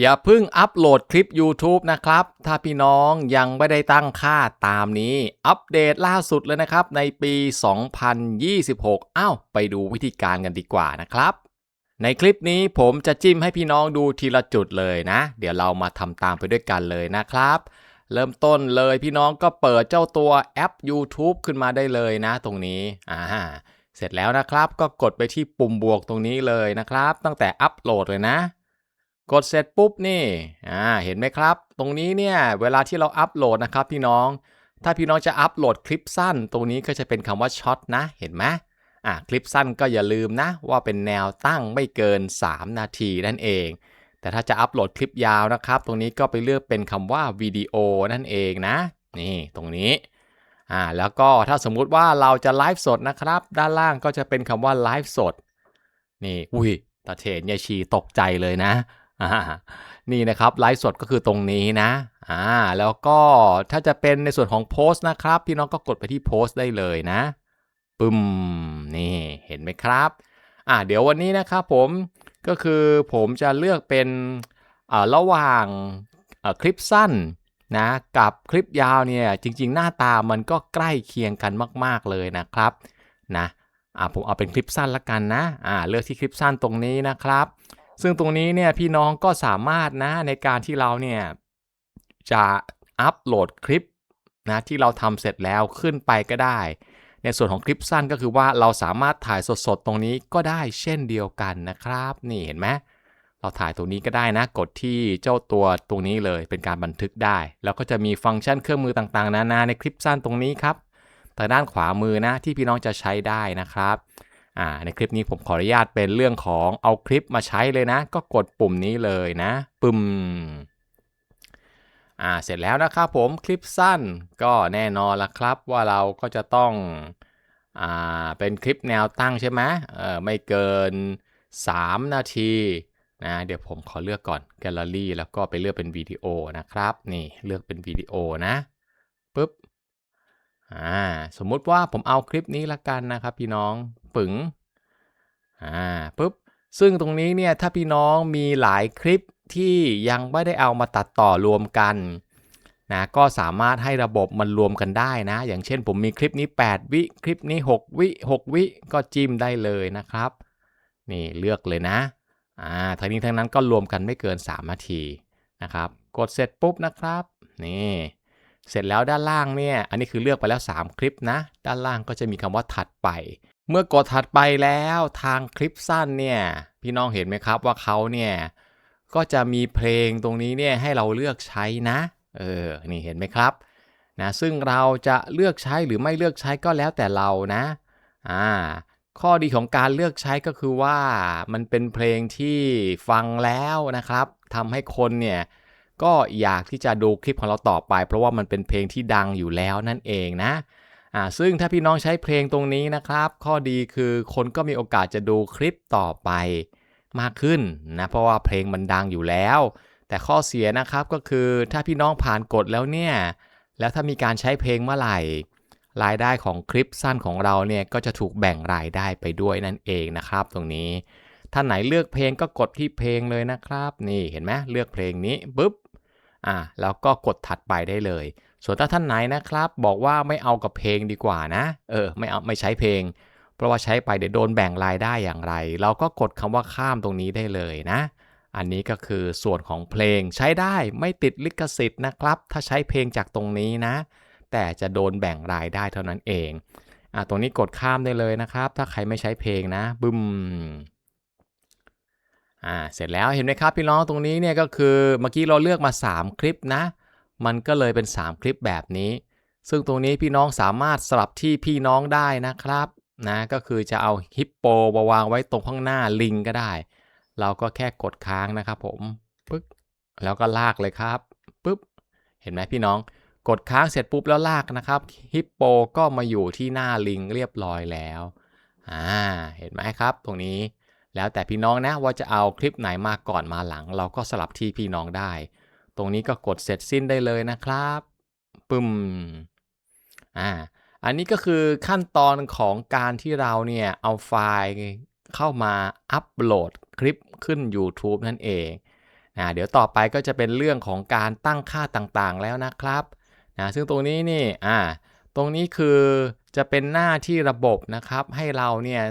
อย่าเพิ่งอัปโหลดคลิป YouTube นะครับ ถ้าพี่น้องยังไม่ได้ตั้งค่าตามนี้ อัปเดตล่าสุดเลยนะครับ ในปี 2026 อ้าว ไปดูวิธีการกันดีกว่านะครับ ในคลิปนี้ผมจะจิ้มให้พี่น้องดูทีละจุดเลยนะ เดี๋ยวเรามาทำตามไปด้วยกันเลยนะครับ เริ่มต้นเลยพี่น้องก็เปิดเจ้าตัวแอป YouTube ขึ้นมาได้เลยนะ ตรงนี้อ่าเสร็จแล้วนะครับ ก็กดไปที่ปุ่มบวกตรงนี้เลยนะครับ ตั้งแต่อัปโหลดเลยนะ กดเสร็จปุ๊บนี่อ่าเห็นไหมครับ ตรงนี้เนี่ยเวลาที่เราอัปโหลดนะครับพี่น้อง ถ้าพี่น้องจะอัปโหลดคลิปสั้น ตรงนี้ก็จะเป็นคำว่าช็อตนะ เห็นไหมอ่าคลิปสั้นก็อย่าลืมนะ ว่าเป็นแนวตั้งไม่เกิน 3 นาทีนั่นเอง แต่ถ้าจะอัปโหลดคลิปยาวนะครับ ตรงนี้ก็ไปเลือกเป็นคำว่าวิดีโอนั่นเองนะ นี่ตรงนี้อ่าแล้วก็ถ้าสมมุติว่าเราจะไลฟ์สดนะครับ ด้านล่างก็จะเป็นคำว่าไลฟ์สดนี่อุ้ยตาเทนยาชีตกใจเลยนะ นี่นะครับไลฟ์สดก็คือตรงนี้นะอ่าแล้วก็ถ้าจะเป็นในส่วนของโพสต์นะครับ พี่น้องก็กดไปที่โพสต์ได้เลยนะปึ้มนี่เห็นไหมครับอ่าเดี๋ยววันนี้นะครับผมก็คือผมจะเลือกเป็นอ่าระหว่างอ่าคลิปสั้นนะกับคลิปยาวเนี่ยจริง ๆ หน้าตามันก็ใกล้เคียงกันมากๆเลยนะครับนะอ่าผมเอาเป็นคลิปสั้นละกันนะอ่าเลือกที่คลิปสั้นตรงนี้นะครับ ซึ่งตรงนี้เนี่ยพี่น้องก็สามารถนะในการที่เราเนี่ยจะอัปโหลดคลิปนะที่เราทำเสร็จแล้วขึ้นไปก็ได้ ในส่วนของคลิปสั้นก็คือว่าเราสามารถถ่ายสดๆตรงนี้ก็ได้เช่นเดียวกันนะครับ นี่เห็นไหมเราถ่ายตรงนี้ก็ได้นะ กดที่เจ้าตัวตรงนี้เลยเป็นการบันทึกได้ แล้วก็จะมีฟังก์ชันเครื่องมือต่างๆ นานาในคลิปสั้นตรงนี้ครับทางด้านขวามือนะที่พี่น้องจะใช้ได้นะครับ อ่าในคลิปนี้ผมขออนุญาตเป็นเรื่องของเอาคลิปมาใช้เลยนะ ก็กดปุ่มนี้เลยนะ ปึ้มอ่าเสร็จแล้วนะครับผมคลิปสั้นก็แน่นอนละครับว่าเราก็จะต้องอ่าเป็นคลิปแนวตั้งใช่ไหมเออไม่เกิน 3 นาทีนะเดี๋ยวผมขอเลือกก่อนแกลเลอรี่แล้วก็ไปเลือกเป็นวิดีโอนะครับ นี่เลือกเป็นวิดีโอนะปุ๊บอ่าสมมุติว่าผมเอาคลิปนี้ละกันนะครับพี่น้อง ปึ๋งอ่าปุ๊บซึ่งตรงนี้เนี่ยถ้าพี่น้องมีหลายคลิปที่ยังไม่ได้เอามาตัดต่อรวมกันนะก็สามารถให้ระบบมันรวมกันได้นะ อย่างเช่นผมมีคลิปนี้ 8 วิคลิปนี้ 6 วิ 6 วิก็จิ้มได้เลยนะครับ นี่เลือกเลยนะอ่าทั้งนี้ทั้งนั้นก็รวมกันไม่เกิน 3 นาทีนะครับ กดเสร็จปุ๊บนะครับนี่เสร็จแล้วด้านล่างเนี่ย อันนี้คือเลือกไปแล้ว 3 คลิปนะ ด้านล่างก็จะมีคำว่าถัดไป เมื่อกดถัดไปแล้วทางคลิปสั้นเนี่ยพี่น้องเห็นไหมครับว่าเขาเนี่ยก็จะมีเพลงตรงนี้เนี่ยให้เราเลือกใช้นะเออนี่เห็นไหมครับนะซึ่งเราจะเลือกใช้หรือไม่เลือกใช้ก็แล้วแต่เรานะอ่าข้อดีของการเลือกใช้ก็คือว่ามันเป็นเพลงที่ฟังแล้วนะครับทำให้คนเนี่ยก็อยากที่จะดูคลิปของเราต่อไป เพราะว่ามันเป็นเพลงที่ดังอยู่แล้วนั่นเองนะ อ่าซึ่งถ้าพี่น้องใช้เพลงตรงนี้นะครับ ข้อดีคือคนก็มีโอกาสจะดูคลิปต่อไปมากขึ้นนะเพราะว่าเพลงมันดังอยู่แล้ว แต่ข้อเสียนะครับก็คือถ้าพี่น้องผ่านกฎแล้วเนี่ยแล้วถ้ามีการใช้เพลงเมื่อไหร่ รายได้ของคลิปสั้นของเราเนี่ยก็จะถูกแบ่งรายได้ไปด้วยนั่นเองนะครับ ตรงนี้ท่านไหนเลือกเพลงก็กดที่เพลงเลยนะครับ นี่เห็นไหมเลือกเพลงนี้ปุ๊บอ่าแล้วก็กดถัดไปได้เลย ส่วนถ้าท่านไหนนะครับ บอกว่าไม่เอากับเพลงดีกว่านะ เออไม่เอาไม่ใช้เพลง เพราะว่าใช้ไปเดี๋ยวโดนแบ่งรายได้อย่างไร เราก็กดคำว่าข้ามตรงนี้ได้เลยนะ อันนี้ก็คือส่วนของเพลงใช้ได้ไม่ติดลิขสิทธิ์นะครับ ถ้าใช้เพลงจากตรงนี้นะ แต่จะโดนแบ่งรายได้เท่านั้นเองอ่าตรงนี้กดข้ามได้เลยนะครับ ถ้าใครไม่ใช้เพลงนะบึมอ่าเสร็จแล้วเห็นไหมครับพี่น้องตรงนี้เนี่ยก็คือเมื่อกี้เราเลือกมา 3 คลิปนะ มันก็เลยเป็น 3 คลิปแบบนี้ ซึ่งตรงนี้พี่น้องสามารถสลับที่พี่น้องได้นะครับนะก็คือจะเอาฮิปโปมาวางไว้ตรงข้างหน้าลิงก็ได้ เราก็แค่กดค้างนะครับผมปึ๊บแล้วก็ลากเลยครับปึ๊บเห็นไหมพี่น้อง กดค้างเสร็จปุ๊บแล้วลากนะครับฮิปโปก็มาอยู่ที่หน้าลิงเรียบร้อยแล้วอ่าเห็นไหมครับ ตรงนี้แล้วแต่พี่น้องนะว่าจะเอาคลิปไหนมาก่อนมาหลัง เราก็สลับที่พี่น้องได้ ตรงนี้ก็กดเสร็จสิ้นได้เลยนะครับปึ้มอ่าอันนี้ก็คือขั้นตอนของการที่เราเนี่ยเอาไฟล์เข้ามาอัปโหลดคลิปขึ้น YouTube นั่นเองนะเดี๋ยวต่อไปก็จะเป็นเรื่องของการตั้งค่าต่างๆแล้วนะครับนะซึ่งตรงนี้นี่อ่าตรงนี้คือจะเป็นหน้าที่ระบบนะครับ ให้เราเนี่ย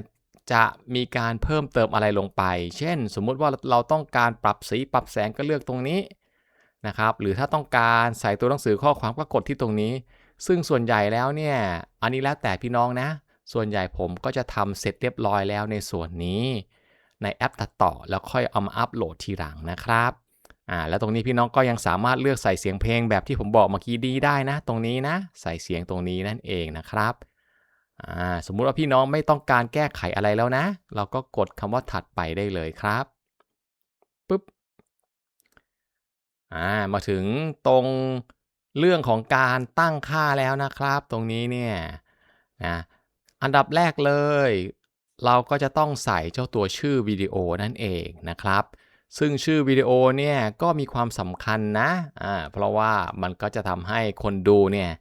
จะมีการเพิ่มเติมอะไรลงไป เช่น สมมุติว่าเราต้องการปรับสีปรับแสงก็เลือกตรงนี้ นะครับหรือถ้าต้องการใส่ตัวหนังสือข้อความก็กดที่ตรงนี้ ซึ่งส่วนใหญ่แล้วเนี่ยอันนี้แล้วแต่พี่น้องนะ ส่วนใหญ่ผมก็จะทำเสร็จเรียบร้อยแล้วในส่วนนี้ ในแอปตัดต่อแล้วค่อยเอามาอัปโหลดทีหลังนะครับอ่าแล้วตรงนี้พี่น้องก็ยังสามารถเลือกใส่เสียงเพลงแบบที่ผมบอกเมื่อกี้ดีได้นะ ตรงนี้นะ ใส่เสียงตรงนี้นั่นเองนะครับอ่าสมมุติว่าพี่น้องไม่ต้องการแก้ไขอะไรแล้วนะ เราก็กดคำว่าถัดไปได้เลยครับปุ๊บ อ่ามาถึงตรงเรื่องของการตั้งค่าแล้วนะครับ ตรงนี้เนี่ยนะอันดับแรกเลย เราก็จะต้องใส่เจ้าตัวชื่อวิดีโอนั่นเองนะครับ ซึ่งชื่อวิดีโอเนี่ยก็มีความสำคัญนะอ่าเพราะว่ามันก็จะทำให้คนดูเนี่ย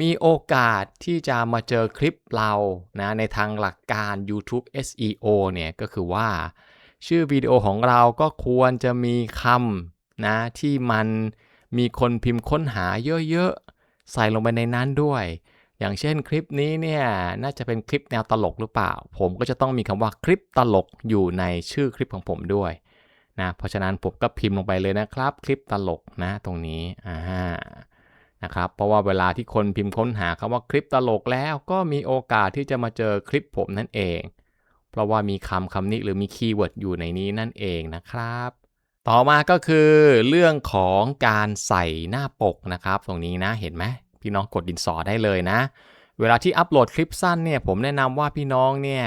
มีโอกาสที่จะมาเจอคลิปเรานะในทางหลักการ YouTube SEO เนี่ยก็คือว่า ชื่อวิดีโอของเราก็ควรจะมีคำ นะที่มันมีคนพิมพ์ค้นหาเยอะๆ ใส่ลงไปในนั้นด้วย อย่างเช่นคลิปนี้เนี่ยน่าจะเป็นคลิปแนวตลกหรือเปล่า ผมก็จะต้องมีคำว่าคลิปตลกอยู่ในชื่อคลิปของผมด้วยนะเพราะฉะนั้นผมก็พิมพ์ลงไปเลยนะครับ คลิปตลกนะตรงนี้อ่านะครับเพราะว่าเวลาที่คนพิมพ์ค้นหาคำว่าคลิปตลกแล้วก็มีโอกาสที่จะมาเจอคลิปผมนั่นเอง เพราะว่ามีคำคำนี้หรือมีคีย์เวิร์ดอยู่ในนี้นั่นเองนะครับ ต่อมาก็คือเรื่องของการใส่หน้าปกนะครับ ตรงนี้นะเห็นไหมพี่น้องกดดินสอได้เลยนะ เวลาที่อัปโหลดคลิปสั้นเนี่ยผมแนะนำว่าพี่น้องเนี่ย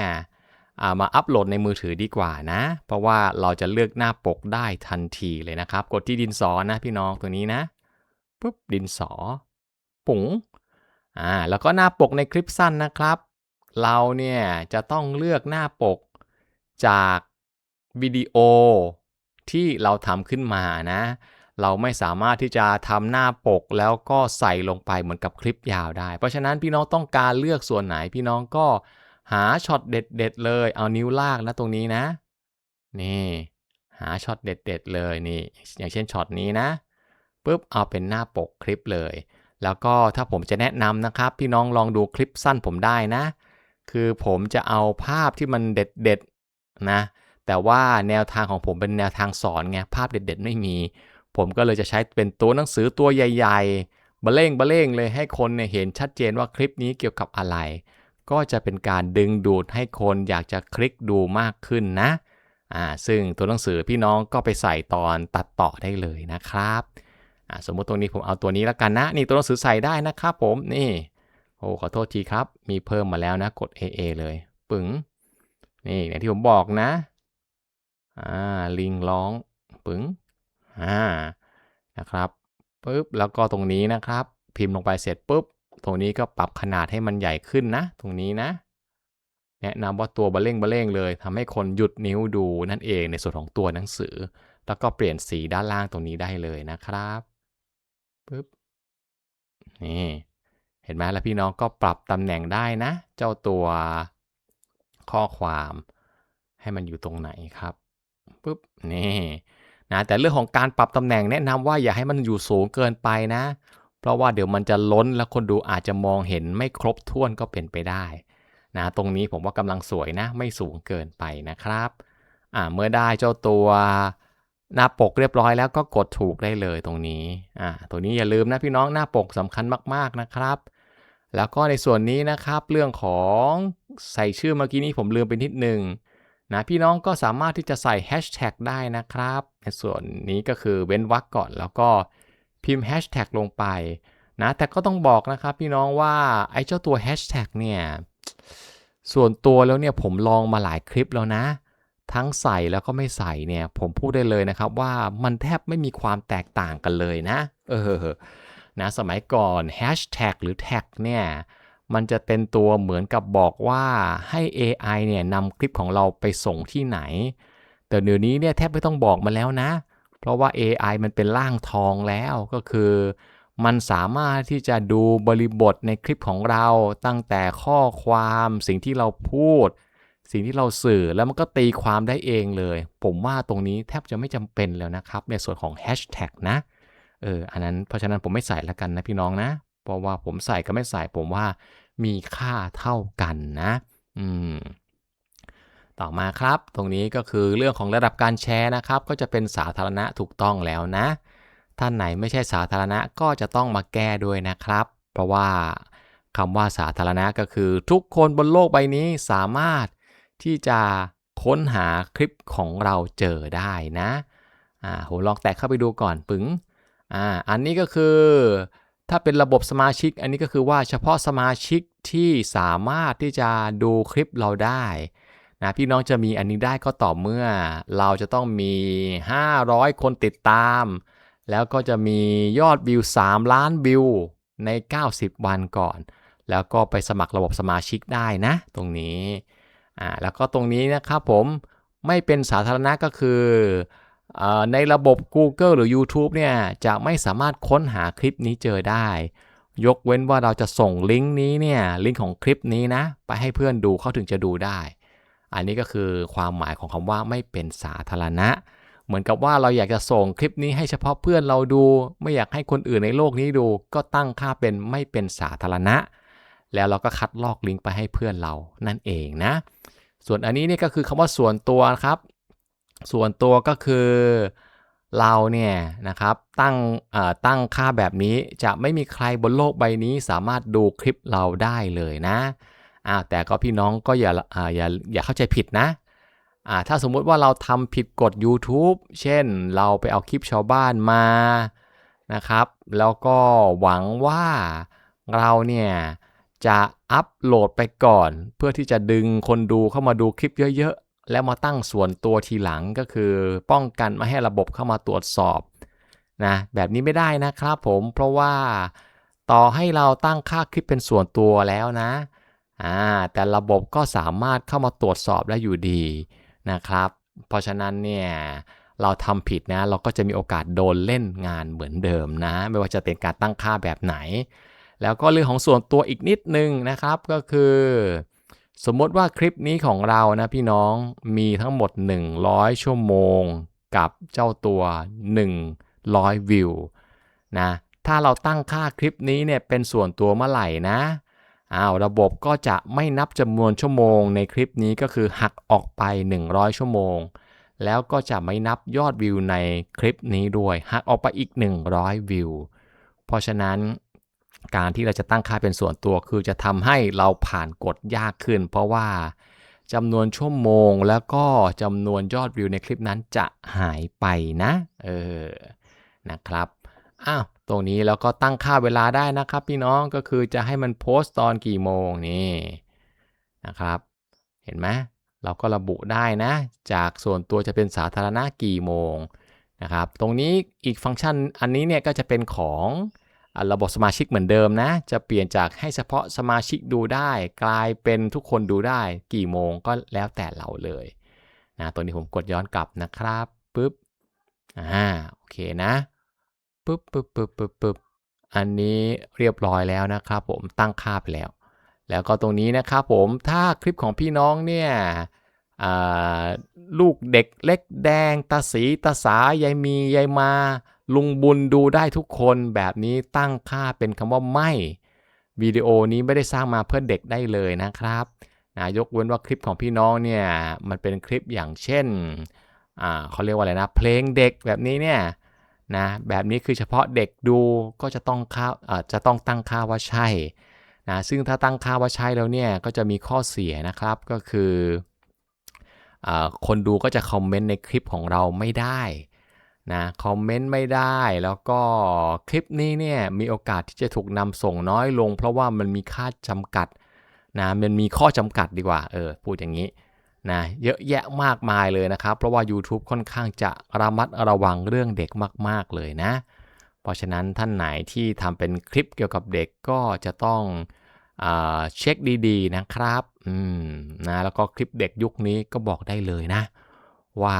มาอัปโหลดในมือถือดีกว่านะ เพราะว่าเราจะเลือกหน้าปกได้ทันทีเลยนะครับ กดที่ดินสอนะพี่น้องตัวนี้นะปุ๊บดินสอ ปุ๋งอ่าแล้วก็หน้าปกในคลิปสั้นนะครับ เราเนี่ยจะต้องเลือกหน้าปกจากวิดีโอ ที่เราทำขึ้นมานะ เราไม่สามารถที่จะทำหน้าปกแล้วก็ใส่ลงไปเหมือนกับคลิปยาวได้ เพราะฉะนั้นพี่น้องต้องการเลือกส่วนไหนพี่น้องก็หาช็อตเด็ด ๆ เลย เอานิ้วลากนะตรงนี้นะ นี่หาช็อตเด็ด ๆ เลยนี่อย่างเช่นช็อตนี้นะปุ๊บเอาเป็นหน้าปกคลิปเลย แล้วก็ถ้าผมจะแนะนำนะครับ พี่น้องลองดูคลิปสั้นผมได้นะ คือผมจะเอาภาพที่มันเด็ด ๆ นะ แต่ว่าแนวทางของผมเป็นแนวทางสอนไงภาพเด็ดๆ ไม่มี ผมก็เลยจะใช้เป็นตัวหนังสือตัวใหญ่ๆบะเล่งบะเล่งเลยให้คนเนี่ยเห็นชัดเจนว่าคลิปนี้เกี่ยวกับอะไร ก็จะเป็นการดึงดูดให้คนอยากจะคลิกดูมากขึ้นนะอ่าซึ่งตัวหนังสือพี่น้องก็ไปใส่ตอนตัดต่อได้เลยนะครับสมมุติตรงนี้ผมเอาตัวนี้แล้วกันนะ นี่ตัวหนังสือใส่ได้นะครับผมนี่โอ้ขอโทษทีครับ มีเพิ่มมาแล้วนะกด AA เลย ปึ๋งนี่อย่างที่ผมบอกนะ อ่าลิงร้องปึ๋งอ่านะครับปุ๊บแล้วก็ตรงนี้นะครับ พิมพ์ลงไปเสร็จปุ๊บ ตรงนี้ก็ปรับขนาดให้มันใหญ่ขึ้นนะ ตรงนี้นะ แนะนำว่าตัวเบะเล่งบะเล่งเลยทำให้คนหยุดนิ้วดูนั่นเองในส่วนของตัวหนังสือ แล้วก็เปลี่ยนสีด้านล่างตรงนี้ได้เลยนะครับปึ๊บนี่เห็นไหมแล้วพี่น้องก็ปรับตำแหน่งได้นะ เจ้าตัวข้อความให้มันอยู่ตรงไหนครับ ปึ๊บนี่นะแต่เรื่องของการปรับตำแหน่งแนะนำว่าอย่าให้มันอยู่สูงเกินไปนะ เพราะว่าเดี๋ยวมันจะล้นแล้วคนดูอาจจะมองเห็นไม่ครบถ้วนก็เป็นไปได้นะตรงนี้ผมว่ากำลังสวยนะ ไม่สูงเกินไปนะครับอ่าเมื่อได้เจ้าตัวหน้าปกเรียบร้อยแล้วก็กดถูกได้เลยตรงนี้อ่าตัวนี้อย่าลืมนะพี่น้องหน้าปกสำคัญมากๆนะครับ แล้วก็ในส่วนนี้นะครับเรื่องของใส่ชื่อเมื่อกี้นี้ผมลืมไปนิดนึง นะพี่น้องก็สามารถที่จะใส่แฮชแท็กได้นะครับ ในส่วนนี้ก็คือเว้นวรรคก่อนแล้วก็พิมพ์แฮชแท็กลงไปนะแต่ก็ต้องบอกนะครับพี่น้องว่าไอ้เจ้าตัวแฮชแท็กเนี่ยส่วนตัวแล้วเนี่ยผมลองมาหลายคลิปแล้วนะ ทั้งใส่แล้วก็ไม่ใส่เนี่ยผมพูดได้เลยนะครับว่ามันแทบไม่มีความแตกต่างกันเลยนะ เออนะสมัยก่อนแฮชแท็กหรือแท็กเนี่ย มันจะเป็นตัวเหมือนกับบอกว่าให้ AI เนี่ยนำคลิปของเราไปส่งที่ไหน แต่เดี๋ยวนี้เนี่ยแทบไม่ต้องบอกมาแล้วนะ เพราะว่า AI มันเป็นร่างทองแล้วก็คือ มันสามารถที่จะดูบริบทในคลิปของเราตั้งแต่ข้อความสิ่งที่เราพูด สิ่งที่เราสื่อแล้วมันก็ตีความได้เองเลย ผมว่าตรงนี้แทบจะไม่จำเป็นแล้วนะครับ ในส่วนของแฮชแท็กนะเอออันนั้นเพราะฉะนั้นผมไม่ใส่ละกันนะพี่น้องนะ เพราะว่าผมใส่กับไม่ใส่ผมว่ามีค่าเท่ากันนะ อืม ต่อมาครับ ตรงนี้ก็คือเรื่องของระดับการแชร์นะครับ ก็จะเป็นสาธารณะถูกต้องแล้วนะ ท่านไหนไม่ใช่สาธารณะก็จะต้องมาแก้ด้วยนะครับ เพราะว่าคำว่าสาธารณะก็คือ ทุกคนบนโลกใบนี้สามารถที่จะค้นหาคลิปของเราเจอได้นะ อ่าผมลองแตะเข้าไปดูก่อนปึ๋งอ่า อันนี้ก็คือ ถ้าเป็นระบบสมาชิก อันนี้ก็คือว่าเฉพาะสมาชิกที่สามารถที่จะดูคลิปเราได้นะพี่น้องจะมีอันนี้ได้ก็ต่อเมื่อ เราจะต้องมี 500 คนติดตาม แล้วก็จะมียอดวิว 3 ล้านวิวใน 90 วันก่อน แล้วก็ไปสมัครระบบสมาชิกได้นะ ตรงนี้อ่าแล้วก็ตรงนี้นะครับผมไม่เป็นสาธารณะก็คือ ในระบบ Google หรือ YouTube เนี่ยจะไม่สามารถค้นหาคลิปนี้เจอได้ ยกเว้นว่าเราจะส่งลิงก์นี้เนี่ยลิงก์ของคลิปนี้นะ ไปให้เพื่อนดูเขาถึงจะดูได้ อันนี้ก็คือความหมายของคำว่าไม่เป็นสาธารณะ เหมือนกับว่าเราอยากจะส่งคลิปนี้ให้เฉพาะเพื่อนเราดู ไม่อยากให้คนอื่นในโลกนี้ดู ก็ตั้งค่าเป็นไม่เป็นสาธารณะ แล้วเราก็คัดลอกลิงก์ไปให้เพื่อนเรานั่นเองนะ ส่วนอันนี้เนี่ยก็คือคำว่าส่วนตัวครับ ส่วนตัวก็คือเราเนี่ยนะครับตั้งตั้งค่าแบบนี้จะไม่มีใครบนโลกใบนี้สามารถดูคลิปเราได้เลยนะอ่าแต่ก็พี่น้องก็อย่าอ่าอย่าอย่าเข้าใจผิดนะอ่าถ้าสมมุติว่าเราทำผิดกฎ YouTube เช่นเราไปเอาคลิปชาวบ้านมานะครับ แล้วก็หวังว่าเราเนี่ยจะอัปโหลดไปก่อน เพื่อที่จะดึงคนดูเข้ามาดูคลิปเยอะๆ แล้วมาตั้งส่วนตัวทีหลังก็คือป้องกันไม่ให้ระบบเข้ามาตรวจสอบนะแบบนี้ไม่ได้นะครับผมเพราะว่าต่อให้เราตั้งค่าคลิปเป็นส่วนตัวแล้วนะอ่าแต่ระบบก็สามารถเข้ามาตรวจสอบได้อยู่ดีนะครับ เพราะฉะนั้นเนี่ยเราทำผิดนะเราก็จะมีโอกาสโดนเล่นงานเหมือนเดิมนะ ไม่ว่าจะเป็นการตั้งค่าแบบไหน แล้วก็เรื่องของส่วนตัวอีกนิดนึงนะครับก็คือ สมมติว่าคลิปนี้ของเรานะพี่น้องมีทั้งหมด 100 ชั่วโมง กับเจ้าตัว 100 วิวนะถ้าเราตั้งค่าคลิปนี้เนี่ยเป็นส่วนตัวเมื่อไหร่นะอ้าวระบบก็จะไม่นับจำนวนชั่วโมง ในคลิปนี้ก็คือหักออกไป 100 ชั่วโมง แล้วก็จะไม่นับยอดวิวในคลิปนี้ด้วยหักออกไปอีก 100 วิว เพราะฉะนั้น การที่เราจะตั้งค่าเป็นส่วนตัว คือจะทำให้เราผ่านกฎยากขึ้น เพราะว่าจำนวนชั่วโมงแล้วก็จำนวนยอดวิวในคลิปนั้นจะหายไปนะ เออ นะครับ อ้าว ตรงนี้แล้วก็ตั้งค่าเวลาได้นะครับพี่น้อง ก็คือจะให้มันโพสต์ตอนกี่โมงนี่นะครับ เห็นไหมเราก็ระบุได้นะ จากส่วนตัวจะเป็นสาธารณะกี่โมงนะครับ ตรงนี้อีกฟังก์ชันอันนี้เนี่ยก็จะเป็นของ ระบบสมาชิกเหมือนเดิมนะ จะเปลี่ยนจากให้เฉพาะสมาชิกดูได้ กลายเป็นทุกคนดูได้ กี่โมงก็แล้วแต่เราเลยนะตัวนี้ผมกดย้อนกลับนะครับปุ๊บอ่าโอเคนะปุ๊บปุ๊บปุ๊บปุ๊บปุ๊บอันนี้เรียบร้อยแล้วนะครับผมตั้งค่าไปแล้ว แล้วก็ตรงนี้นะครับผมถ้าคลิปของพี่น้องเนี่ยลูกเด็กเล็กแดงตาสีตาสายายมียายมา ลุงบุญดูได้ทุกคนแบบนี้ตั้งค่าเป็นคำว่าไม่วิดีโอนี้ไม่ได้สร้างมาเพื่อเด็กได้เลยนะครับนะยกเว้นว่าคลิปของพี่น้องเนี่ยมันเป็นคลิปอย่างเช่นเขาเรียกว่าอะไรนะเพลงเด็กแบบนี้เนี่ยนะแบบนี้คือเฉพาะเด็กดูก็จะต้องค่าจะต้องตั้งค่าว่าใช่นะซึ่งถ้าตั้งค่าว่าใช่แล้วเนี่ยก็จะมีข้อเสียนะครับก็คืออคนดูก็จะคอมเมนต์ในคลิปของเราไม่ได้ นะคอมเมนต์ไม่ได้แล้วก็คลิปนี้เนี่ยมีโอกาสที่จะถูกนำส่งน้อยลง เพราะว่ามันมีค่าจำกัดนะมันมีข้อจำกัดดีกว่าเออพูดอย่างนี้นะเยอะแยะมากมายเลยนะครับ เพราะว่า YouTube ค่อนข้างจะระมัดระวังเรื่องเด็กมาก ๆ เลยนะ เพราะฉะนั้นท่านไหนที่ทำเป็นคลิปเกี่ยวกับเด็กก็จะต้องอเช็คดีๆนะครับอืมนะแล้วก็คลิปเด็กยุคนี้ก็บอกได้เลยนะ ว่า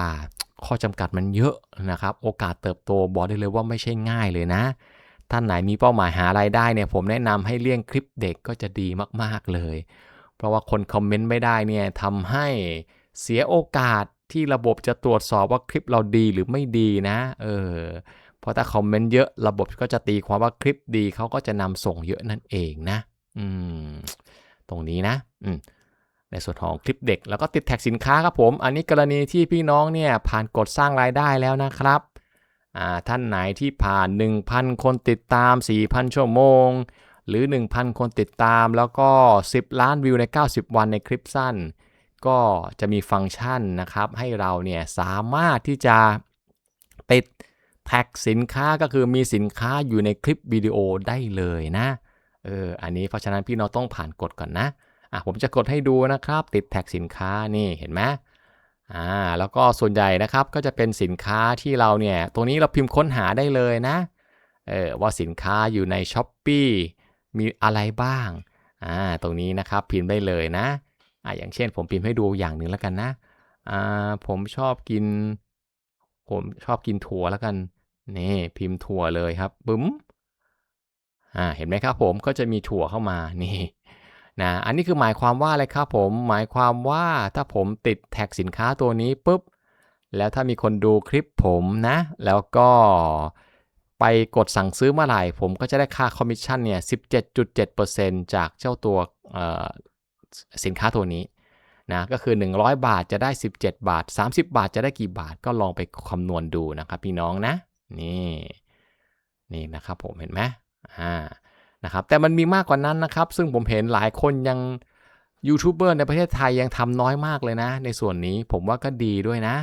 ข้อจำกัดมันเยอะนะครับ โอกาสเติบโตบอกได้เลยว่าไม่ใช่ง่ายเลยนะ ท่านไหนมีเป้าหมายหาไรายได้เนี่ย ผมแนะนำให้เลี่ยงคลิปเด็กก็จะดีมากๆเลย เพราะว่าคนคอมเมนต์ไม่ได้เนี่ยทำให้เสียโอกาสที่ระบบจะตรวจสอบว่าคลิปเราดีหรือไม่ดีนะ เออ เพราะถ้าคอมเมนต์เยอะระบบก็จะตีความว่าคลิปดีเขาก็จะนำส่งเยอะนั่นเองนะ อืม ตรงนี้นะ อืม ในส่วนของคลิปเด็กแล้วก็ติดแท็กสินค้าครับผม อันนี้กรณีที่พี่น้องเนี่ยผ่านกดสร้างรายได้แล้วนะครับท่านไหนที่ผ่าน 1,000 คนติดตาม 4,000 ชั่วโมง หรือ 1,000 คนติดตามแล้วก็ 10 ล้านวิวใน 90 วันในคลิปสั้น ก็จะมีฟังก์ชันนะครับ ให้เราเนี่ยสามารถที่จะติดแท็กสินค้าก็คือมีสินค้าอยู่ในคลิปวิดีโอได้เลยนะเอออันนี้เพราะฉะนั้นพี่น้องต้องผ่านกฎก่อนนะ อะผมจะกดให้ดูนะครับ ติดแท็กสินค้านี่เห็นไหมอ่าแล้วก็ส่วนใหญ่นะครับก็จะเป็นสินค้าที่เราเนี่ยตรงนี้เราพิมพ์ค้นหาได้เลยนะเออว่าสินค้าอยู่ใน s h อ p e e มีอะไรบ้างอ่าตรงนี้นะครับพิมพ์ได้เลยนะอ่าอย่างเช่นผมพิมพ์ให้ดูอย่างหนึ่งแล้วกันนะอ่าผมชอบกิน ผมชอบกินถั่วแล้วกันนี่พิมพ์ถั่วเลยครับบึ้มอ่าเห็นไหมครับผมก็จะมีถั่วเข้ามานี่ นะอันนี้คือหมายความว่าอะไรครับผม หมายความว่าถ้าผมติดแท็กสินค้าตัวนี้ปุ๊บแล้วถ้ามีคนดูคลิปผมนะ แล้วก็ไปกดสั่งซื้อเมื่อไหร่ ผมก็จะได้ค่าคอมมิชชั่นเนี่ย17.7%จากเจ้าตัวสินค้าตัวนี้นะก็คือ 100 บาทจะได้ 17 บาท 30 บาทจะได้กี่บาทก็ลองไปคำนวณดูนะครับพี่น้องนะ นี่ นี่นะครับผมเห็นไหมอ่า นะครับแต่มันมีมากกว่านั้นนะครับ ซึ่งผมเห็นหลายคนยังยูทูบเบอร์ในประเทศไทยยังทำน้อยมากเลยนะ ในส่วนนี้ผมว่าก็ดีด้วยนะ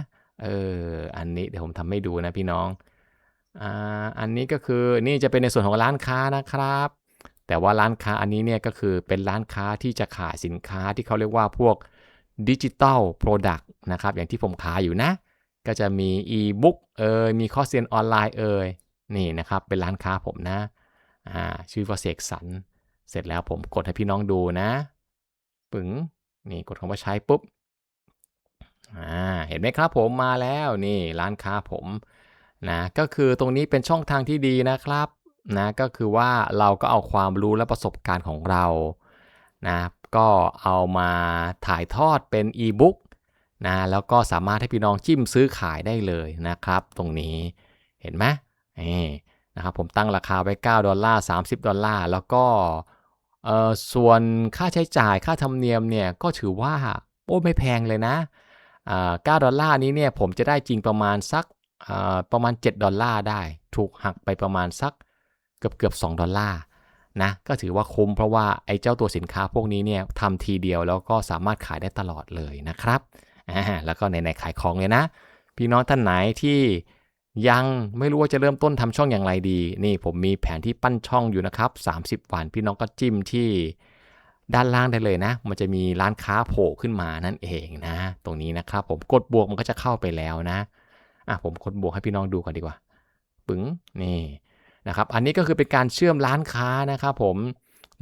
เอออันนี้เดี๋ยวผมทำให้ดูนะพี่น้องอ่าอันนี้ก็คือนี่จะเป็นในส่วนของร้านค้านะครับ แต่ว่าร้านค้าอันนี้เนี่ยก็คือเป็นร้านค้าที่จะขายสินค้าที่เขาเรียกว่าพวกดิจิตอลโปรดักต์นะครับอย่างที่ผมขายอยู่นะ ก็จะมีอีบุ๊กเอยมีคอร์สเรียนออนไลน์เอยนี่นะครับเป็นร้านค้าผมนะ อ่าชื่อว่าเสกสรรเสร็จแล้วผมกดให้พี่น้องดูนะ ปึ๋งนี่กดคำว่าใช้ปุ๊บอ่าเห็นไหมครับผมมาแล้วนี่ร้านค้าผมนะก็คือตรงนี้เป็นช่องทางที่ดีนะครับนะก็คือว่าเราก็เอาความรู้และประสบการณ์ของเรานะก็เอามาถ่ายทอดเป็นอีบุ๊กนะแล้วก็สามารถให้พี่น้องจิ้มซื้อขายได้เลยนะครับ ตรงนี้เห็นไหมนี่ นะครับผมตั้งราคาไว้ 9 ดอลลาร์ 30 ดอลลาร์ แล้วก็ส่วนค่าใช้จ่ายค่าธรรมเนียมเนี่ยก็ถือว่าโอ้ไม่แพงเลยนะอ่า9ดอลลาร์นี้เนี่ยผมจะได้จริงประมาณสักประมาณ 7 ดอลลาร์ได้ ถูกหักไปประมาณสักเกือบเกือบ2ดอลลาร์นะก็ถือว่าคุ้มเพราะว่าไอ้เจ้าตัวสินค้าพวกนี้เนี่ยทำทีเดียวแล้วก็สามารถขายได้ตลอดเลยนะครับแล้วก็ในในขายของเลยนะ พี่น้องท่านไหนที่ ยังไม่รู้ว่าจะเริ่มต้นทำช่องอย่างไรดี นี่ผมมีแผนที่ปั้นช่องอยู่นะครับ 30 วันพี่น้องก็จิ้มที่ด้านล่างได้เลยนะ มันจะมีร้านค้าโผล่ขึ้นมานั่นเองนะ ตรงนี้นะครับ ผมกดบวกมันก็จะเข้าไปแล้วนะอะผมกดบวกให้พี่น้องดูก่อนดีกว่า ปึ๋งนี่นะครับ อันนี้ก็คือเป็นการเชื่อมร้านค้านะครับผม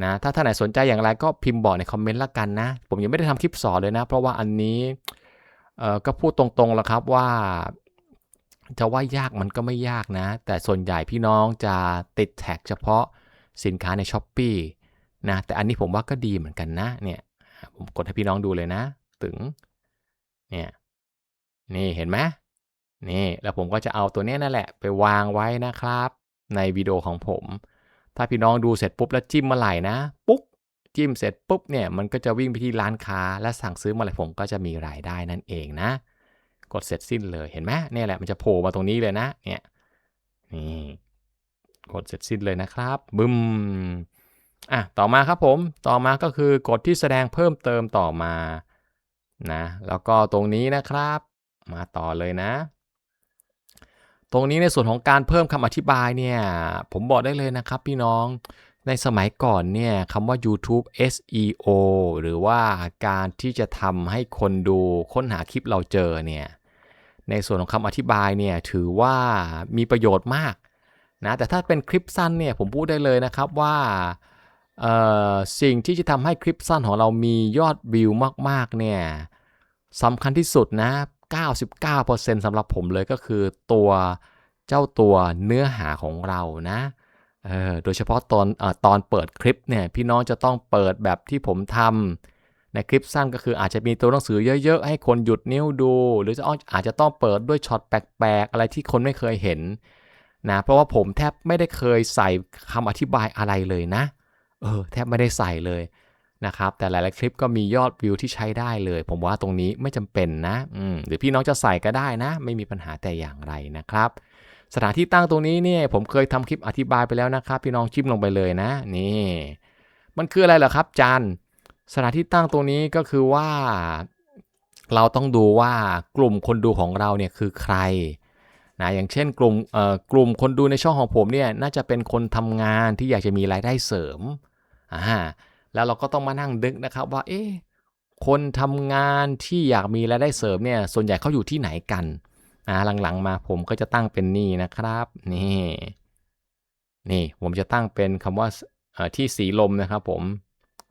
นะ ถ้าท่านไหนสนใจอย่างไรก็พิมพ์บอกในคอมเมนต์ละกันนะ ผมยังไม่ได้ทำคลิปสอนเลยนะ เพราะว่าอันนี้เอ่อก็พูดตรงๆแล้วครับว่า จะว่ายากมันก็ไม่ยากนะ แต่ส่วนใหญ่พี่น้องจะติดแท็กเฉพาะสินค้าใน s h อ p e e นะ แต่อันนี้ผมว่าก็ดีเหมือนกันนะ เนี่ย ผมกดให้พี่น้องดูเลยนะ ถึง เนี่ย นี่เห็นไหมนี่ แล้วผมก็จะเอาตัวนี้นั่นแหละ ไปวางไว้นะครับ ในวิดีโอของผม ถ้าพี่น้องดูเสร็จปุ๊บแล้วจิ้มมื่อไหร่นะ ปุ๊บจิ้มเสร็จปุ๊บเนี่ย มันก็จะวิ่งไปที่ร้านค้าและสั่งซื้อมื่อไหร่ผมก็จะมีรายได้นั่นเองนะ กดเสร็จสิ้นเลยเห็นไหมเนี่ยแหละมันจะโผล่มาตรงนี้เลยนะเนี่ยนี่กดเสร็จสิ้นเลยนะครับบึมอะต่อมาครับผมต่อมาก็คือกดที่แสดงเพิ่มเติมต่อมานะแล้วก็ตรงนี้นะครับ มาต่อเลยนะ ตรงนี้ในส่วนของการเพิ่มคำอธิบายเนี่ยผมบอกได้เลยนะครับ พี่น้อง ในสมัยก่อนเนี่ยคำว่า YouTube SEO หรือว่าการที่จะทำให้คนดูค้นหาคลิปเราเจอเนี่ยในส่วนของคำอธิบายเนี่ยถือว่ามีประโยชน์มากนะแต่ถ้าเป็นคลิปสั้นเนี่ยผมพูดได้เลยนะครับว่าสิ่งที่จะทำให้คลิปสั้นของเรามียอดวิวมากๆเนี่ยสำคัญที่สุดนะ 99%สำหรับผมเลยก็คือตัวเจ้าตัวเนื้อหาของเรานะ โดยเฉพาะตอนอตอนเปิดคลิปเนี่ยพี่น้องจะต้องเปิดแบบที่ผมทำในคลิปสั้นก็คืออาจจะมีตัวหนังสือเยอะ ๆ ให้คนหยุดนิ้วดู หรือจะอาจจะต้องเปิดด้วยช็อตแปลกๆ อะไรที่คนไม่เคยเห็นนะเพราะว่าผมแทบไม่ได้เคยใส่คำอธิบายอะไรเลยนะเออแทบไม่ได้ใส่เลยนะครับแต่หลายๆคลิปก็มียอดวิวที่ใช้ได้เลย ผมว่าตรงนี้ไม่จำเป็นนะหรือพี่น้องจะใส่ก็ได้นะ ไม่มีปัญหาแต่อย่างไรนะครับ สถานที่ตั้งตรงนี้เนี่ยผมเคยทำคลิปอธิบายไปแล้วนะครับ พี่น้องจิ้มลงไปเลยนะนี่มันคืออะไรเหรอครับจานสถานที่ตั้งตรงนี้ก็คือว่าเราต้องดูว่ากลุ่มคนดูของเราเนี่ยคือใครนะอย่างเช่นกลุ่มเอ่อกลุ่มคนดูในช่องของผมเนี่ยน่าจะเป็นคนทำงานที่อยากจะมีรายได้เสริมอ่าแล้วเราก็ต้องมานั่งดึกนะครับว่าเอ๊ะคนทำงานที่อยากมีรายได้เสริมเนี่ยส่วนใหญ่เขาอยู่ที่ไหนกัน นะหลังๆมาผมก็จะตั้งเป็นนี่นะครับ นี่นี่ผมจะตั้งเป็นคำว่าที่สีลมนะครับผม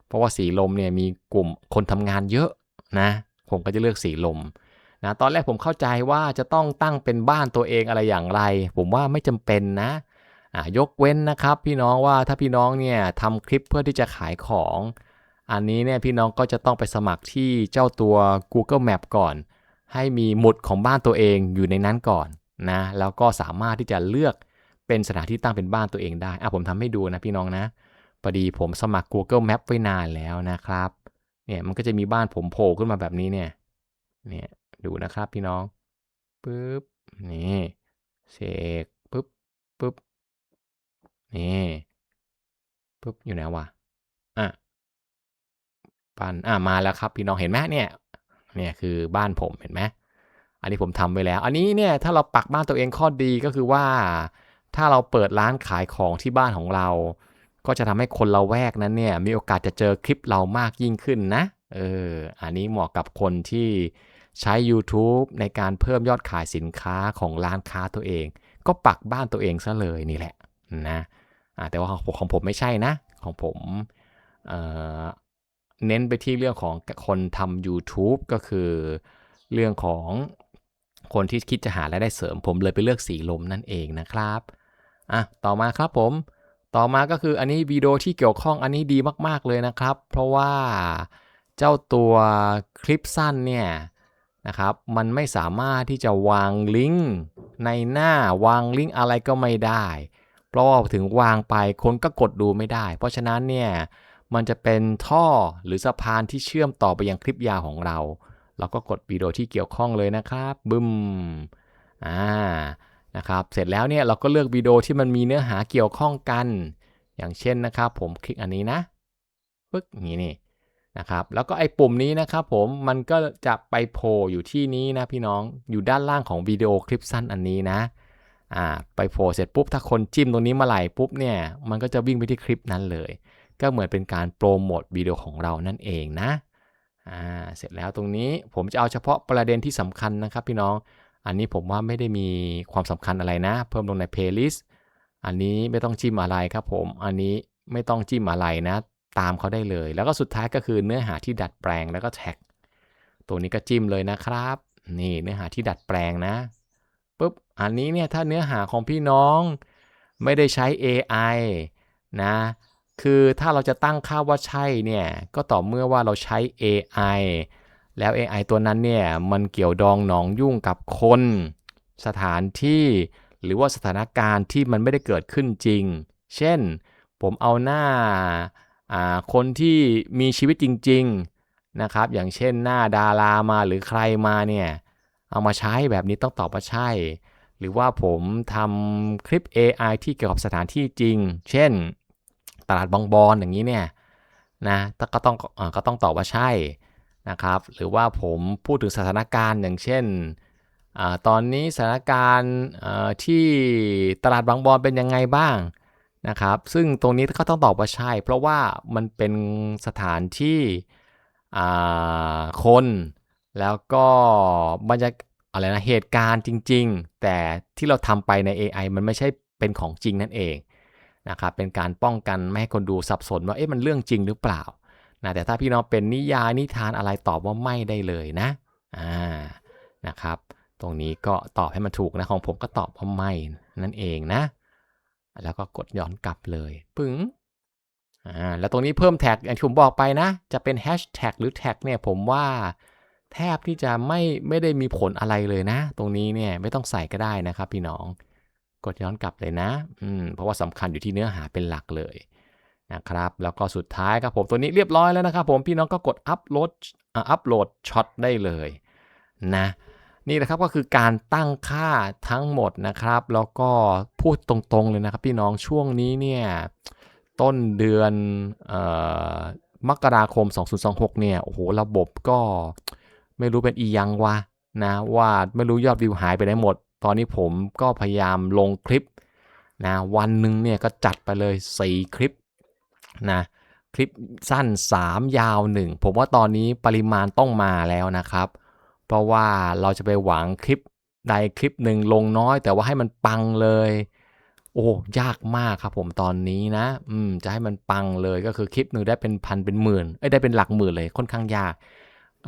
เพราะว่าสีลมเนี่ยมีกลุ่มคนทำงานเยอะนะ ผมก็จะเลือกสีลมนะตอนแรกผมเข้าใจว่าจะต้องตั้งเป็นบ้านตัวเองอะไรอย่างไร ผมว่าไม่จำเป็นนะยกเว้นนะครับพี่น้องว่าถ้าพี่น้องเนี่ยทำคลิปเพื่อที่จะขายของ อันนี้เนี่ยพี่น้องก็จะต้องไปสมัครที่เจ้าตัว Google Map ก่อน ให้มีหมุดของบ้านตัวเองอยู่ในนั้นก่อนนะแล้วก็สามารถที่จะเลือกเป็นสถานที่ตั้งเป็นบ้านตัวเองได้อะผมทำให้ดูนะพี่น้องนะพอดีผมสมัคร Google Map ไว้นานแล้วนะครับเนี่ยมันก็จะมีบ้านผมโผล่ขึ้นมาแบบนี้เนี่ยเนี่ยดูนะครับพี่น้องปึ๊บนี่เสกปึ๊บปึ๊บนี่ปึ๊บอยู่ไหนวะอะปันอะมาแล้วครับพี่น้องเห็นไหมเนี่ย เนี่ยคือบ้านผมเห็นไหมอันนี้ผมทำไว้แล้ว อันนี้เนี่ยถ้าเราปักบ้านตัวเองข้อดีก็คือว่า ถ้าเราเปิดร้านขายของที่บ้านของเรา ก็จะทำให้คนเราแวกนั้นเนี่ยมีโอกาสจะเจอคลิปเรามากยิ่งขึ้นนะเอออันนี้เหมาะกับคนที่ใช้ YouTube ในการเพิ่มยอดขายสินค้าของร้านค้าตัวเอง ก็ปักบ้านตัวเองซะเลยนี่แหละนะแต่ว่าของผมไม่ใช่นะ ของผม เน้นไปที่เรื่องของคนทำ YouTube ก็คือเรื่องของคนที่คิดจะหารายได้เสริม ผมเลยไปเลือกสีลมนั่นเองนะครับอะต่อมาครับผม ต่อมาก็คืออันนี้วิดีโอที่เกี่ยวข้องอันนี้ดีมาก ๆ เลยนะครับ เพราะว่าเจ้าตัวคลิปสั้นเนี่ยนะครับ มันไม่สามารถที่จะวางลิงก์ในหน้าวางลิงก์อะไรก็ไม่ได้ เพราะว่าถึงวางไปคนก็กดดูไม่ได้ เพราะฉะนั้นเนี่ย มันจะเป็นท่อหรือสะพานที่เชื่อมต่อไปยังคลิปยาวของเรา เราก็กดวิดีโอที่เกี่ยวข้องเลยนะครับบึ้มอ่านะครับเสร็จแล้วเนี่ยเราก็เลือกวิดีโอที่มันมีเนื้อหาเกี่ยวข้องกัน อย่างเช่นนะครับ ผมคลิกอันนี้นะปึ๊กอย่างนี้นี่นะครับแล้วก็ไอ้ปุ่มนี้นะครับผมมันก็จะไปโผล่อยู่ที่นี้นะพี่น้องอยู่ด้านล่างของวิดีโอคลิปสั้นอันนี้นะอ่าไปโผล่เสร็จปุ๊บถ้าคนจิ้มตรงนี้มาไหลปุ๊บเนี่ยมันก็จะวิ่งไปที่คลิปนั้นเลย ก็เหมือนเป็นการโปรโมทวิดีโอของเรานั่นเองนะอ่าเสร็จแล้วตรงนี้ผมจะเอาเฉพาะประเด็นที่สำคัญนะครับพี่น้อง อันนี้ผมว่าไม่ได้มีความสำคัญอะไรนะ เพิ่มลงในเพลย์ลิสต์อันนี้ไม่ต้องจิ้มอะไรครับผม อันนี้ไม่ต้องจิ้มอะไรนะ ตามเขาได้เลย แล้วก็สุดท้ายก็คือเนื้อหาที่ดัดแปลงแล้วก็แท็ก ตัวนี้ก็จิ้มเลยนะครับ นี่เนื้อหาที่ดัดแปลงนะปุ๊บ อันนี้เนี่ยถ้าเนื้อหาของพี่น้องไม่ได้ใช้ AI นะ คือถ้าเราจะตั้งค่าว่าใช่เนี่ยก็ต่อเมื่อว่าเราใช้ AI แล้ว AI ตัวนั้นเนี่ยมันเกี่ยวดองหนองยุ่งกับคน สถานที่ หรือว่าสถานการณ์ที่มันไม่ได้เกิดขึ้นจริง เช่น ผมเอาหน้าคนที่มีชีวิตจริง ๆนะครับ อย่างเช่นหน้าดารามาหรือใครมาเนี่ยเอามาใช้แบบนี้ต้องตอบว่าใช่ หรือว่าผมทำคลิป AI ที่เกี่ยวกับสถานที่จริง เช่น ตลาดบองบอนอย่างนี้เนี่ยนะก็ต้องก็ต้องตอบว่าใช่นะครับ หรือว่าผมพูดถึงสถานการณ์อย่างเช่นอตอนนี้สถานการณ์ที่ตลาดบางบอนเป็นยังไงบ้างนะครับ ซึ่งตรงนี้ก็ต้องตอบว่าใช่ เพราะว่ามันเป็นสถานที่คน แล้วก็บรรยากอะไรนะเหตุการณ์จริง ๆ แต่ที่เราทำไปใน AI มันไม่ใช่เป็นของจริงนั่นเอง นะครับเป็นการป้องกันไม่ให้คนดูสับสนว่าเอ๊ะมันเรื่องจริงหรือเปล่านะแต่ถ้าพี่น้องเป็นนิยายนิทานอะไรตอบว่าไม่ได้เลยนะอ่านะครับตรงนี้ก็ตอบให้มันถูกนะของผมก็ตอบว่าไม่นั่นเองนะ แล้วก็กดย้อนกลับเลยปึ้งอ่าแล้วตรงนี้เพิ่มแท็กอย่างที่ผมบอกไปนะ จะเป็นแฮชแท็กหรือแท็กเนี่ยผมว่าแทบที่จะไม่ไม่ได้มีผลอะไรเลยนะ ตรงนี้เนี่ยไม่ต้องใส่ก็ได้นะครับพี่น้อง กดย้อนกลับเลยนะอืมเพราะว่าสำคัญอยู่ที่เนื้อหาเป็นหลักเลยนะครับ แล้วก็สุดท้ายครับผมตัวนี้เรียบร้อยแล้วนะครับผมพี่น้องก็กดอัปโหลดอัปโหลดช็อตได้เลยนะนี่นะครับก็คือการตั้งค่าทั้งหมดนะครับ แล้วก็พูดตรงๆเลยนะครับ พี่น้องช่วงนี้เนี่ยต้นเดือนออมกราคม 2026 เนี่ยโอ้โหระบบก็ไม่รู้เป็นอียังวะนะว่าไม่รู้ยอดวิวหายไปไหนหมด ตอนนี้ผมก็พยายามลงคลิปนะวันหนึ่งเนี่ยก็จัดไปเลย 4 คลิปนะคลิปสั้น 3 ยาว 1 ผมว่าตอนนี้ปริมาณต้องมาแล้วนะครับ เพราะว่าเราจะไปหวังคลิปใดคลิปหนึ่งลงน้อย แต่ว่าให้มันปังเลย โอ้ยากมากครับผมตอนนี้นะอืมจะให้มันปังเลยก็คือคลิปหนึ่งได้เป็นพันเป็นหมื่นเอ้ยได้เป็นหลักหมื่นเลยค่อนข้างยาก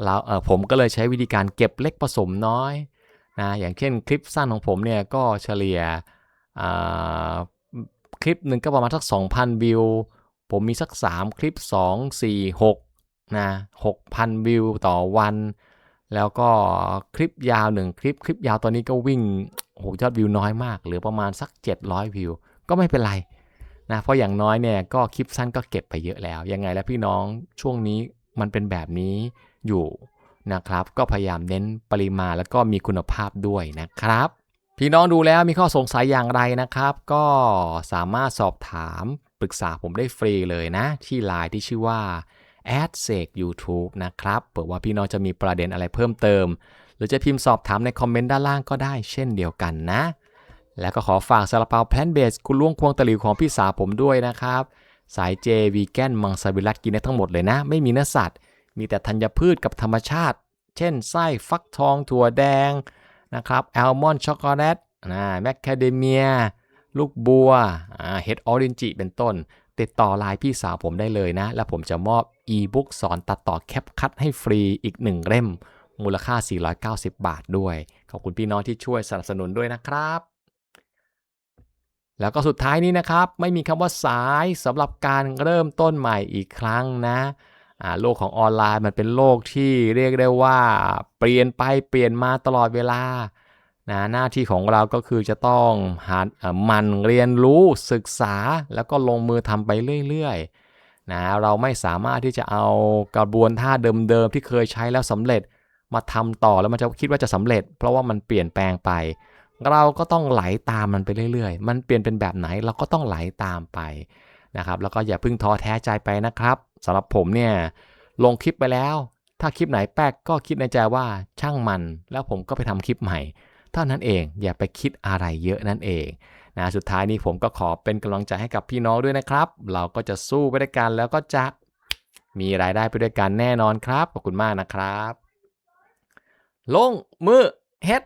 แล้วเออผมก็เลยใช้วิธีการเก็บเล็กผสมน้อย นะอย่างเช่นคลิปสั้นของผมเนี่ยก็เฉลี่ยคลิปหนึ่งก็ประมาณสัก 2,000 วิว ผมมีสัก 3 คลิป 2 4 6นะ6,000 วิวต่อวัน แล้วก็คลิปยาว 1 คลิป คลิปยาวตอนนี้ก็วิ่งโอ้โหยอดวิวน้อยมาก เหลือประมาณสัก 700 วิว ก็ไม่เป็นไรนะเพราะอย่างน้อยเนี่ยก็คลิปสั้นก็เก็บไปเยอะแล้ว ยังไงแล้วพี่น้องช่วงนี้มันเป็นแบบนี้อยู่ นะครับ ก็พยายามเน้นปริมาณแล้วก็มีคุณภาพด้วยนะครับ พี่น้องดูแล้วมีข้อสงสัยอย่างไรนะครับ ก็สามารถสอบถามปรึกษาผมได้ฟรีเลยนะ ที่ไลน์ที่ชื่อว่า a d s e k YouTube นะครับเผื่อว่าพี่น้องจะมีประเด็นอะไรเพิ่มเติม หรือจะพิมพ์สอบถามในคอมเมนต์ด้านล่างก็ได้เช่นเดียวกันนะ แล้วก็ขอฝากซาลาเปาแพลนเบสคุณล่วงควงตะหลิวของพี่สาวผมด้วยนะครับ สายเจวีแกนมังสวิรัตกินได้ทั้งหมดเลยนะ ไม่มีเนื้อสัตว์ มีแต่ธัญพืชกับธรรมชาติ เช่น ไส้ฟักทองถั่วแดงนะครับแอลมอนด์ช็อกโกแลตนะแมคคาเดเมีย ลูกบัวเฮดออรินจิเป็นต้น ติดต่อไลน์พี่สาวผมได้เลยนะ แล้วผมจะมอบอีบุ๊กสอนตัดต่อแคปคัดให้ฟรีอีก1เล่ม มูลค่า 490 บาทด้วย ขอบคุณพี่น้องที่ช่วยสนับสนุนด้วยนะครับ แล้วก็สุดท้ายนี้นะครับ ไม่มีคำว่าสายสำหรับการเริ่มต้นใหม่อีกครั้งนะ โลกของออนไลน์มันเป็นโลกที่เรียกได้ว่าเปลี่ยนไปเปลี่ยนมาตลอดเวลานะหน้าที่ของเราก็คือจะต้องหัดหมันเรียนรู้ศึกษาแล้วก็ลงมือทำไปเรื่อยๆนะเราไม่สามารถที่จะเอากระบวนท่าเดิมๆที่เคยใช้แล้วสำเร็จมาทำต่อแล้วมันจะคิดว่าจะสำเร็จ เพราะว่ามันเปลี่ยนแปลงไป เราก็ต้องไหลตามมันไปเรื่อยๆ มันเปลี่ยนเป็นแบบไหนเราก็ต้องไหลตามไปนะครับแล้วก็อย่าเพิ่งท้อแท้ใจไปนะครับ สำหรับผมเนี่ยลงคลิปไปแล้ว ถ้าคลิปไหนแป๊กก็คิดในใจว่าช่างมัน แล้วผมก็ไปทำคลิปใหม่เท่านั้นเองอย่าไปคิดอะไรเยอะนั่นเองนะสุดท้ายนี้ผมก็ขอเป็นกำลังใจให้กับพี่น้องด้วยนะครับ เราก็จะสู้ไปด้วยกันแล้วก็จะมีรายได้ไปด้วยกันแน่นอนครับขอบคุณมากนะครับ ลงมือเฮ็ด